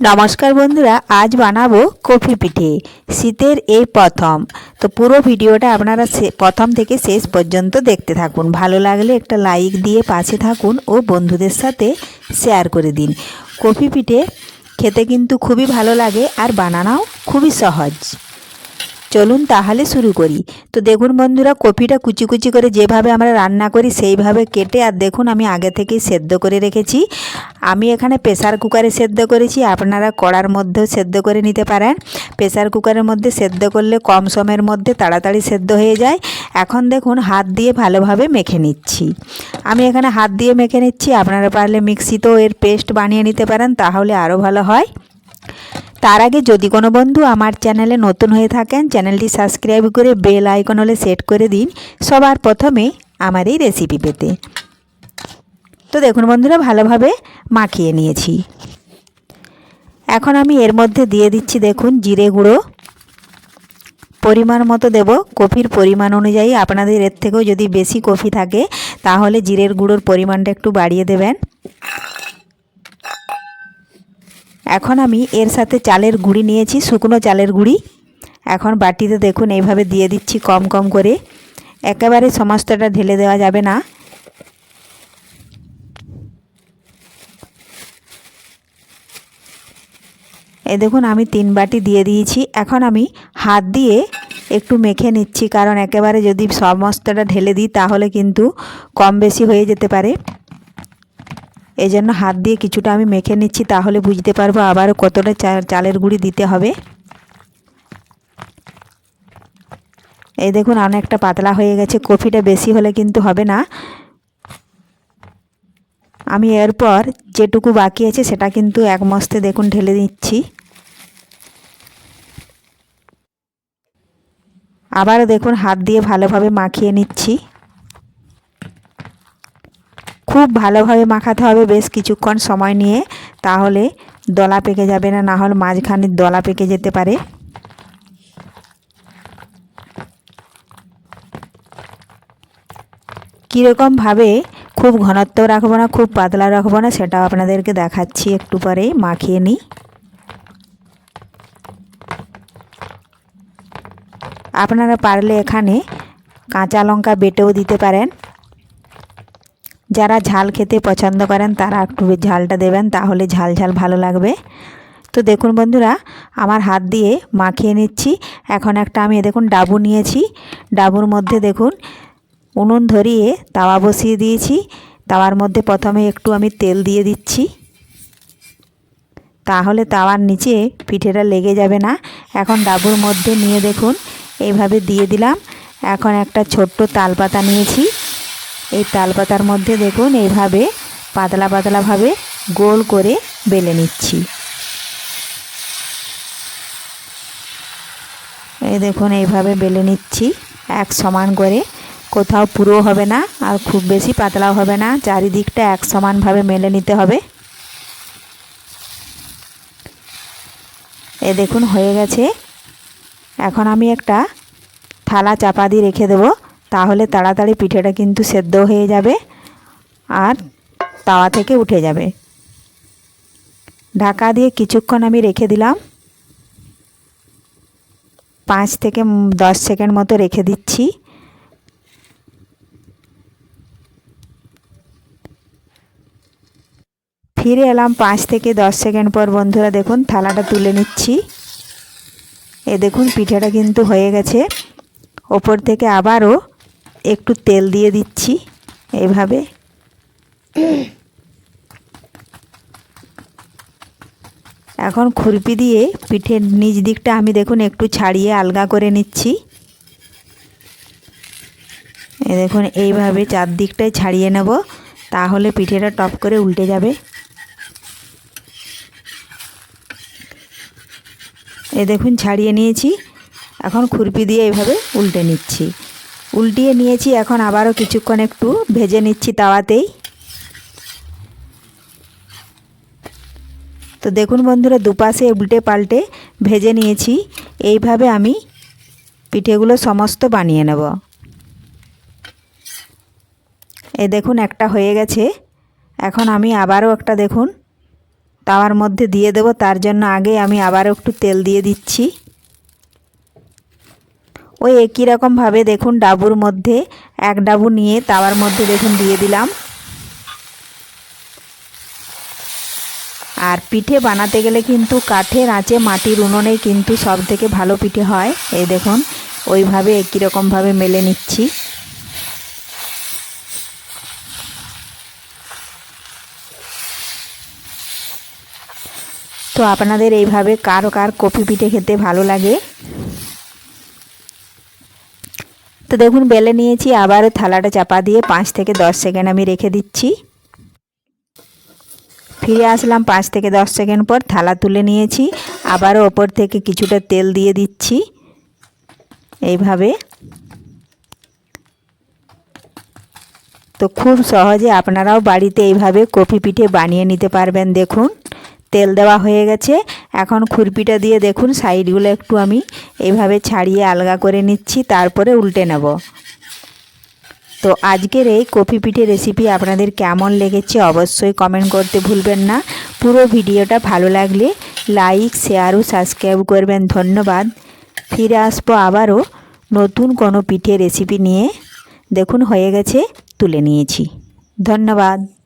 নমস্কার বন্ধুরা, আজ বানাবো কফি পিঠে। শীতের এই প্রথম। তো পুরো ভিডিওটা আপনারা প্রথম থেকে শেষ পর্যন্ত দেখতে থাকুন। ভালো লাগলে একটা লাইক দিয়ে পাশে থাকুন ও বন্ধুদের সাথে শেয়ার করে দিন। কফি পিঠে খেতে কিন্তু খুবই ভালো লাগে আর বানানাও খুবই সহজ। চলুন তাহলে শুরু করি। তো দেখুন বন্ধুরা, কপিটা কুচি কুচি করে যেভাবে আমরা রান্না করি, সেইভাবে কেটে, আর দেখুন আমি আগে থেকেই সেদ্ধ করে রেখেছি। আমি এখানে প্রেসার কুকারে সেদ্ধ করেছি, আপনারা কড়ার মধ্যেও সেদ্ধ করে নিতে পারেন। প্রেসার কুকারের মধ্যে সেদ্ধ করলে কম সময়ের মধ্যে তাড়াতাড়ি সেদ্ধ হয়ে যায়। এখন দেখুন হাত দিয়ে ভালোভাবে মেখে নিচ্ছি। আমি এখানে হাত দিয়ে মেখে নিচ্ছি, আপনারা পারলে মিক্সিতেও এর পেস্ট বানিয়ে নিতে পারেন, তাহলে আরও ভালো হয়। তার আগে যদি কোনো বন্ধু আমার চ্যানেলে নতুন হয়ে থাকেন, চ্যানেলটি সাবস্ক্রাইব করে বেল আইকন হলে সেট করে দিন। সবার প্রথমে আমার এই রেসিপি পেতে। তো দেখুন বন্ধুরা, ভালোভাবে মাখিয়ে নিয়েছি। এখন আমি এর মধ্যে দিয়ে দিচ্ছি দেখুন জিরে গুঁড়ো। পরিমাণ মতো দেব। কফির পরিমাণ অনুযায়ী আপনাদের এর থেকেও যদি বেশি কফি থাকে, তাহলে জিরের গুঁড়োর পরিমাণটা একটু বাড়িয়ে দেবেন। এখন আমি এর সাথে চালের গুঁড়ি নিয়েছি, শুকনো চালের গুঁড়ি। এখন বাটিতে দেখুন, এইভাবে দিয়ে দিচ্ছি কম কম করে। একেবারে সমস্তটা ঢেলে দেওয়া যাবে না। এ দেখুন, আমি তিন বাটি দিয়ে দিয়েছি। এখন আমি হাত দিয়ে একটু মেখে নিচ্ছি, কারণ একেবারে যদি সমস্তটা ঢেলে দিই, তাহলে কিন্তু কম বেশি হয়ে যেতে পারে। এই জন্য হাত দিয়ে কিছুটা আমি মেখে নিচ্ছি, তাহলে বুঝতে পারব আবারও কতটা চালের গুঁড়ি দিতে হবে। এই দেখুন, অনেকটা পাতলা হয়ে গেছে, কফিটা বেশি হলে কিন্তু হবে না। আমি এরপর যেটুকু বাকি আছে, সেটা কিন্তু এক মস্তে দেখুন ঢেলে দিচ্ছি আবারও দেখুন, হাত দিয়ে ভালোভাবে মাখিয়ে নিচ্ছি। খুব ভালোভাবে মাখাতে হবে বেশ কিছুক্ষণ সময় নিয়ে, তাহলে দলা পেকে যাবে না না হলে মাঝখানে দলা পেকে যেতে পারে। কীরকমভাবে খুব ঘনত্ব রাখব না, খুব পাতলা রাখব না, সেটাও আপনাদেরকে দেখাচ্ছি একটু পরে, মাখিয়ে নিই। আপনারা পারলে এখানে কাঁচা লঙ্কা বেটেও দিতে পারেন। যারা ঝাল খেতে পছন্দ করেন, তারা একটু ঝালটা দেবেন, তাহলে ঝাল ঝাল ভালো লাগবে। তো দেখুন বন্ধুরা, আমার হাত দিয়ে মাখিয়ে নিচ্ছি। এখন একটা আমি দেখুন ডাবু নিয়েছি। ডাবুর মধ্যে দেখুন উনুন ধরিয়ে তাওয়া বসিয়ে দিয়েছি। তাওয়ার মধ্যে প্রথমে একটু আমি তেল দিয়ে দিচ্ছি। তাহলে তাওয়ার নিচে পিঠেটা লেগে যাবে না। এখন ডাবুর মধ্যে নিয়ে দেখুন এইভাবে দিয়ে দিলাম। এখন একটা ছোট্ট তালপাতা নিয়েছি। এই তালপাতার মধ্যে দেখুন এইভাবে পাতলা পাতলাভাবে গোল করে বেলে নিচ্ছি। এই দেখুন, এইভাবে বেলে নিচ্ছি, এক সমান করে। কোথাও পুরো হবে না, আর খুব বেশি পাতলাও হবে না, চারিদিকটা এক সমানভাবে মেলে নিতে হবে। এ দেখুন, হয়ে গেছে। এখন আমি একটা থালা চাপা দিয়ে রেখে দেবো। তাহলে তাড়াতাড়ি পিঠেটা কিন্তু সেদ্ধ হয়ে যাবে আর তাওয়া থেকে উঠে যাবে। ঢাকা দিয়ে কিছুক্ষণ আমি রেখে দিলাম। পাঁচ থেকে দশ সেকেন্ড মতো রেখে দিচ্ছি। ফিরে এলাম পাঁচ থেকে দশ সেকেন্ড পর। বন্ধুরা, দেখুন, থালাটা তুলে নিচ্ছি। এ দেখুন, পিঠাটা কিন্তু হয়ে গেছে। ওপর থেকে আবারও একটু তেল দিয়ে দিচ্ছি এভাবে। এখন খুরপি দিয়ে পিঠের নিচ দিকটা আমি দেখুন একটু ছাড়িয়ে আলগা করে নিচ্ছি। দেখুন, এইভাবে চারদিকটাই ছাড়িয়ে নেব, তাহলে পিঠেটা টপ করে উল্টে যাবে। এ দেখুন, ছাড়িয়ে নিয়েছি। এখন খুরপি দিয়ে এইভাবে উল্টে নিচ্ছি। উল্টিয়ে নিয়েছি, এখন আবারও কিছুক্ষণ একটু ভেজে নিচ্ছি তাওয়াতেই। তো দেখুন বন্ধুরা, দুপাশে উল্টে পাল্টে ভেজে নিয়েছি। এইভাবে আমি পিঠেগুলো সমস্ত বানিয়ে নেব। এ দেখুন, একটা হয়ে গেছে। এখন আমি আবারও একটা দেখুন, তাওয়ার মধ্যে দিয়ে দেবো। তার জন্য আগে আমি আবারও একটু তেল দিয়ে দিচ্ছি। ওই একই রকমভাবে দেখুন ডাবুর মধ্যে, এক ডাবু নিয়ে তাওয়ার মধ্যে দেখুন দিয়ে দিলাম। আর পিঠে বানাতে গেলে কিন্তু কাঠের আঁচে মাটির উনুনেই কিন্তু সব থেকে ভালো পিঠে হয়। এই দেখুন, ওইভাবে একই রকমভাবে মেলে নিচ্ছি। তো আপনাদের এইভাবে কার কার কপি পিঠে খেতে ভালো লাগে তো দেখুন, বেলে নিয়েছি, আবার থালাটা চাপা দিয়ে পাঁচ থেকে দশ সেকেন্ড আমি রেখে দিচ্ছি। ফিরে আসলাম পাঁচ থেকে দশ সেকেন্ড পর, থালা তুলে নিয়েছি আবারও ওপর থেকে কিছুটা তেল দিয়ে দিচ্ছি। এইভাবে। তো খুব সহজে আপনারাও বাড়িতে এইভাবে কফি পিঠে বানিয়ে নিতে পারবেন, দেখুন। তেল দেওয়া হয়ে গেছে। এখন খুরপিটা দিয়ে দেখুন, সাইডগুলো একটু আমি এইভাবে ছাড়িয়ে আলগা করে নিচ্ছি, তারপরে উল্টে নেব। তো আজকের এই কফি পিঠে রেসিপি আপনাদের কেমন লেগেছে অবশ্যই কমেন্ট করতে ভুলবেন না। পুরো ভিডিওটা ভালো লাগলে লাইক শেয়ার ও সাবস্ক্রাইব করবেন। ধন্যবাদ। ফিরে আসব আবারও নতুন কোনো পিঠে রেসিপি নিয়ে। দেখুন, হয়ে গেছে, তুলে নিয়েছি। ধন্যবাদ।